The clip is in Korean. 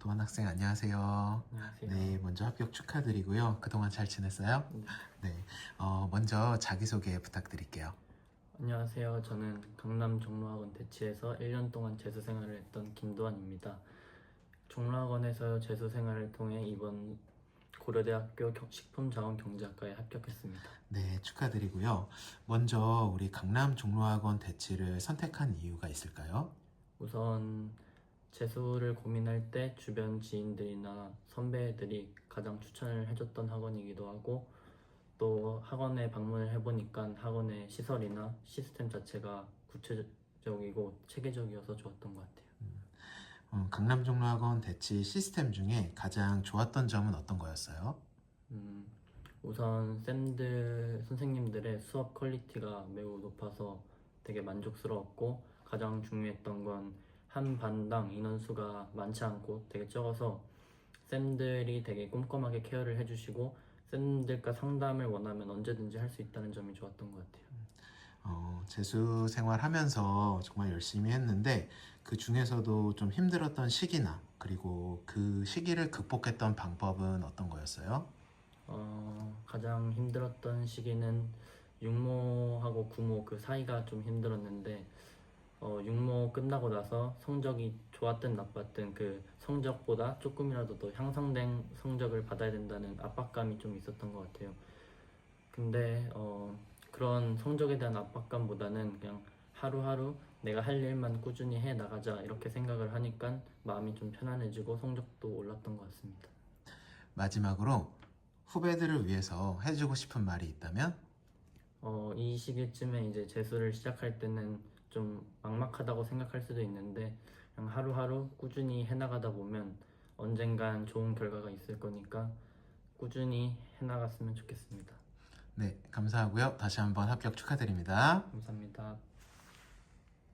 동환 학생 안녕하세요. 안녕하세요. 네, 먼저 합격 축하드리고요. 그동안 잘 지냈어요? 네. 네, 어, 먼저 자기소개 부탁드릴게요. 안녕하세요. 저는 강남 종로학원 대치에서 1년 동안 재수 생활을 했던 김도환입니다. 종로학원에서 재수 생활을 통해 이번 고려대학교 경- 식품자원경제학과에 합격했습니다. 네, 축하드리고요. 먼저 우리 강남 종로학원 대치를 선택한 이유가 있을까요? 우선 재수를 고민할 때 주변 지인들이나 선배들이 가장 추천을 해줬던 학원이기도 하고 또 학원에 방문을 해보니까 학원의 시설이나 시스템 자체가 구체적이고 체계적이어서 좋았던 것 같아요. 어, 강남 종로학원 대치 시스템 중에 가장 좋았던 점은 어떤 거였어요? 음, 우선 쌤들 선생님들의 수업 퀄리티가 매우 높아서 되게 만족스러웠고 가장 중요했던 건 한 반당 인원수가 많지 않고 되게 적어서 쌤들이 되게 꼼꼼하게 케어를 해주시고 쌤들과 상담을 원하면 언제든지 할 수 있다는 점이 좋았던 것 같아요. 어, 재수 생활하면서 정말 열심히 했는데 그 중에서도 좀 힘들었던 시기나 그리고 그 시기를 극복했던 방법은 어떤 거였어요? 어, 가장 힘들었던 시기는 육모하고 구모 그 사이가 좀 힘들었는데 어, 끝나고 나서 성적이 좋았든 나빴든 그 성적보다 조금이라도 더 향상된 성적을 받아야 된다는 압박감이 좀 있었던 것 같아요. 근데 어, 그런 성적에 대한 압박감보다는 그냥 하루하루 내가 할 일만 꾸준히 해 나가자 이렇게 생각을 하니까 마음이 좀 편안해지고 성적도 올랐던 것 같습니다. 마지막으로 후배들을 위해서 해주고 싶은 말이 있다면? 어, 이 시기쯤에 이제 재수를 시작할 때는 좀 막막하다고 생각할 수도 있는데 그냥 하루하루 꾸준히 해나가다 보면 언젠간 좋은 결과가 있을 거니까 꾸준히 해나갔으면 좋겠습니다. 네, 감사하고요. 다시 한번 합격 축하드립니다. 감사합니다.